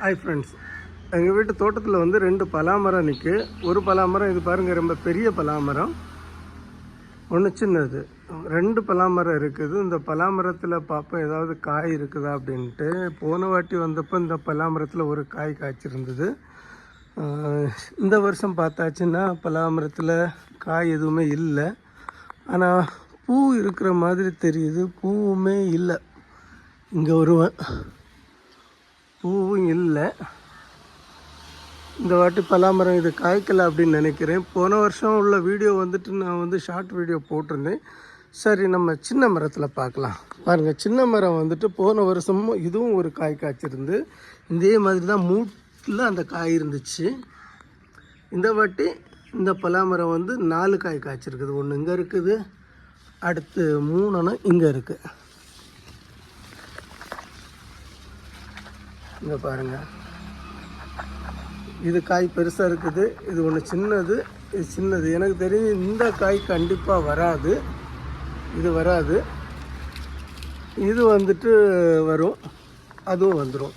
Hi friends எங்கள் வீட்டு தோட்டத்தில் வந்து ரெண்டு பலாமரம் நிற்கு ஒரு பலாமரம் இது பாருங்கள் ரொம்ப பெரிய பலாமரம். ஒன்று சின்னது. ரெண்டு பலாமரம் இருக்குது. இந்த பலாமரத்தில் பார்ப்போம் ஏதாவது காய் இருக்குதா அப்படின்ட்டு. போன வாட்டி வந்தப்போ இந்த பலாமரத்தில் ஒரு காய் காய்ச்சிருந்தது. இந்த வருஷம் பார்த்தாச்சுன்னா பலாமரத்தில் காய் எதுவுமே இல்லை. ஆனால் பூ இருக்கிற மாதிரி தெரியுது. பூவுமே இல்லை. இங்கே வருவேன் இல்லை. இந்த வாட்டி பலாமரம் இது காய்க்கல அப்படின்னு நினைக்கிறேன். போன வருஷம் உள்ள வீடியோ வந்துட்டு நான் வந்து ஷார்ட் வீடியோ போட்டிருந்தேன். சரி நம்ம சின்ன மரத்தில் பார்க்கலாம். பாருங்கள் சின்ன மரம் வந்துட்டு போன வருஷமும் இதுவும் ஒரு காய் காய்ச்சிருந்து இதே மாதிரி தான் மூட்டில் அந்த காய் இருந்துச்சு. இந்த வாட்டி இந்த பலாமரம் வந்து நாலு காய் காய்ச்சிருக்குது. ஒன்று இங்கே இருக்குது அடுத்து மூணுன்னு இங்கே இருக்குது இங்கே பாருங்கள் இது காய் பெருசாக இருக்குது. இது ஒன்று சின்னது இது சின்னது. எனக்கு தெரிஞ்சு இந்த காய் கண்டிப்பாக வராது. இது வராது. இது வந்துட்டு வரும். அதுவும் வந்துடும்